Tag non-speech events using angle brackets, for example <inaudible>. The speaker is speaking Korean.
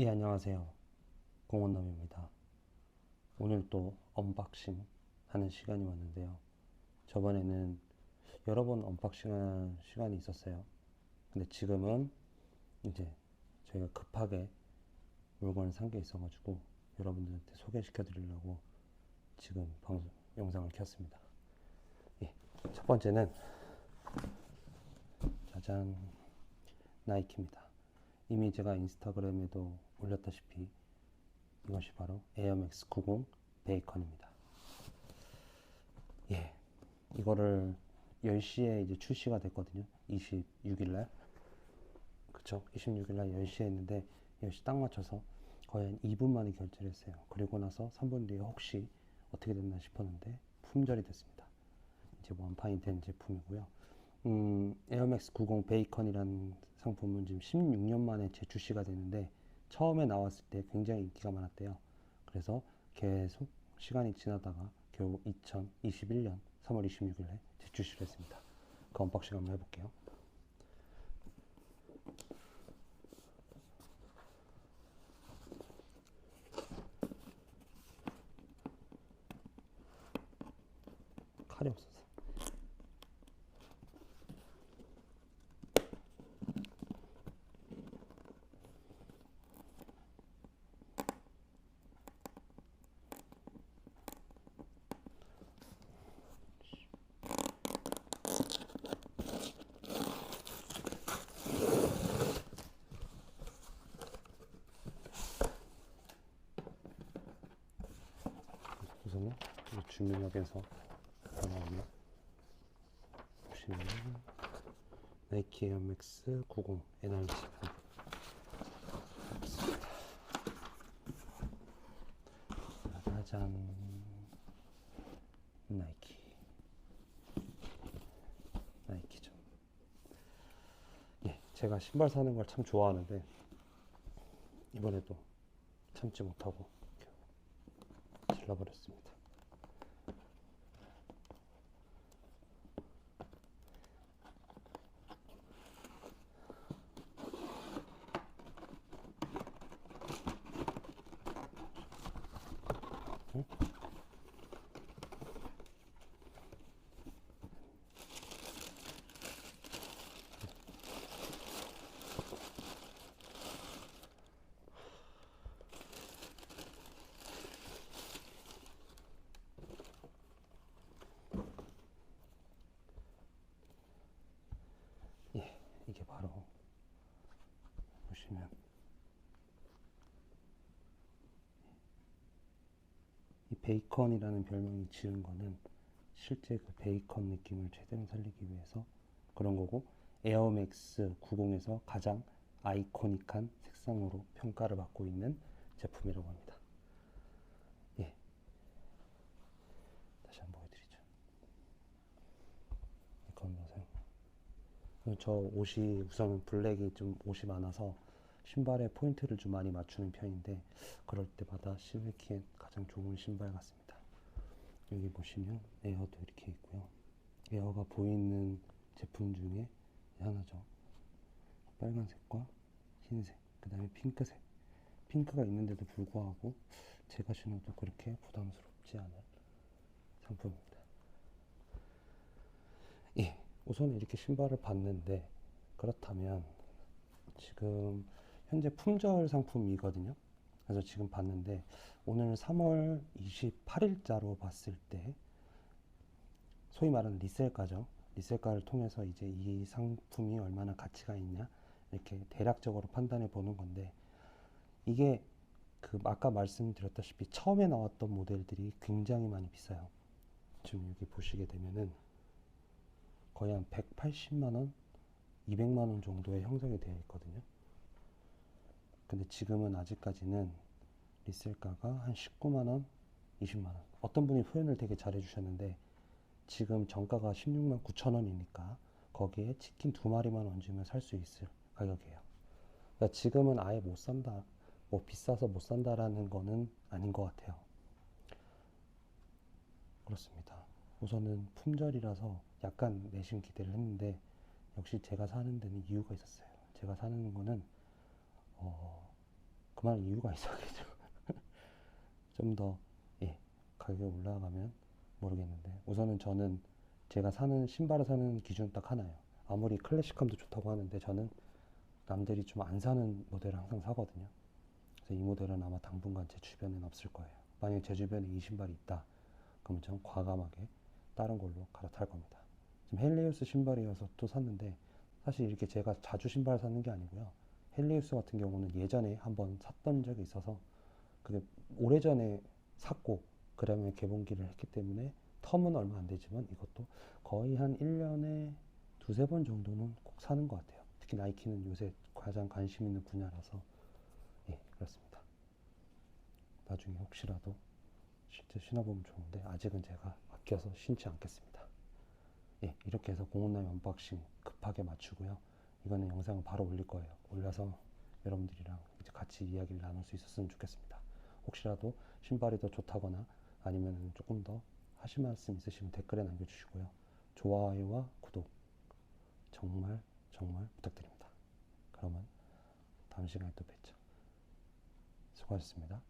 예, 안녕하세요. 공원남입니다. 오늘 또 언박싱 하는 시간이 왔는데요. 저번에는 여러 번 언박싱 할 시간이 있었어요. 근데 지금은 이제 저희가 급하게 물건을 산 게 있어가지고 여러분들한테 소개시켜 드리려고 지금 방송, 영상을 켰습니다. 예, 첫 번째는 짜잔, 나이키입니다. 이미 제가 인스타그램에도 올렸다시피 이것이 바로 에어맥스 90 베이컨입니다. 예, 이거를 10시에 이제 출시가 됐거든요. 26일 날. 그쵸? 26일 날 10시에 했는데 10시 딱 맞춰서 거의 한 2분 만에 결제를 했어요. 그리고 나서 3분 뒤에 혹시 어떻게 됐나 싶었는데 품절이 됐습니다. 이제 완판이 된 제품이고요. 음, 에어맥스 90 베이컨이라는 상품은 지금 16년 만에 재출시가 되는데 처음에 나왔을 때 굉장히 인기가 많았대요. 그래서 계속 시간이 지나다가 겨우 2021년 3월 26일에 재출시를 했습니다. 그 언박싱 한번 해볼게요. 칼이 없어서. 우선은 이 주민역에서 나오면 보시면 나이키 에어맥스 90 NR 제품 있습니다. 짜잔 나이키 나이키죠. 예, 제가 신발 사는 걸 참 좋아하는데 이번에도 참지 못하고 질러버렸습니다. 예, 이게 바로 보시면 베이컨이라는 별명이 지은 거는 실제 그 베이컨 느낌을 최대한 살리기 위해서 그런 거고 에어맥스 90에서 가장 아이코닉한 색상으로 평가를 받고 있는 제품이라고 합니다. 예. 다시 한번 보여드리죠. 이 건너세요. 저 옷이 우선 블랙이 좀 옷이 많아서 신발에 포인트를 좀 많이 맞추는 편인데 그럴 때마다 실내키에 가장 좋은 신발 같습니다. 여기 보시면 에어도 이렇게 있고요. 에어가 보이는 제품 중에 하나죠. 빨간색과 흰색, 그 다음에 핑크색. 핑크가 있는데도 불구하고 제가 신어도 그렇게 부담스럽지 않은 상품입니다. 예, 우선 이렇게 신발을 봤는데 그렇다면 지금 현재 품절 상품이거든요. 그래서 지금 봤는데 오늘 3월 28일자로 봤을 때 소위 말하는 리셀가죠. 리셀가를 통해서 이제 이 상품이 얼마나 가치가 있냐 이렇게 대략적으로 판단해 보는 건데 이게 그 아까 말씀드렸다시피 처음에 나왔던 모델들이 굉장히 많이 비싸요. 지금 여기 보시게 되면은 거의 한 180만 원, 200만 원 정도의 형성이 되어 있거든요. 근데 지금은 아직까지는 리셀가가 한 19만 원, 20만 원. 어떤 분이 표현을 되게 잘해 주셨는데 지금 정가가 16만 9천 원이니까 거기에 치킨 두 마리만 얹으면 살 수 있을 가격이에요. 그러니까 지금은 아예 못 산다. 뭐 비싸서 못 산다라는 거는 아닌 것 같아요. 그렇습니다. 우선은 품절이라서 약간 내심 기대를 했는데 역시 제가 사는 데는 이유가 있었어요. 제가 사는 거는 어, 그만한 이유가 <laughs> 있어야겠죠. 좀 더, 예, 가격이 올라가면 모르겠는데, 우선은 저는 제가 사는, 신발을 사는 기준 딱 하나예요. 아무리 클래식함도 좋다고 하는데, 저는 남들이 좀 안 사는 모델을 항상 사거든요. 그래서 이 모델은 아마 당분간 제 주변엔 없을 거예요. 만약에 제 주변에 이 신발이 있다. 그러면 전 과감하게 다른 걸로 갈아탈 겁니다. 지금 헬리우스 신발이어서 또 샀는데, 사실 이렇게 제가 자주 신발 사는 게 아니고요. 헬리우스 같은 경우는 예전에 한번 샀던 적이 있어서 그게 오래전에 샀고 그 다음에 개봉기를 했기 때문에 텀은 얼마 안 되지만 이것도 거의 한 1년에 두세 번 정도는 꼭 사는 것 같아요. 특히 나이키는 요새 가장 관심 있는 분야라서 예, 그렇습니다. 나중에 혹시라도 실제 신어보면 좋은데 아직은 제가 아껴서 신지 않겠습니다. 예, 이렇게 해서 공원나이 언박싱 급하게 마치고요. 이거는 영상을 바로 올릴 거예요. 올려서 여러분들이랑 이제 같이 이야기를 나눌 수 있었으면 좋겠습니다. 혹시라도 신발이 더 좋다거나 아니면 조금 더 하실 말씀 있으시면 댓글에 남겨주시고요. 좋아요와 구독 정말 정말 부탁드립니다. 그러면 다음 시간에 또 뵙죠. 수고하셨습니다.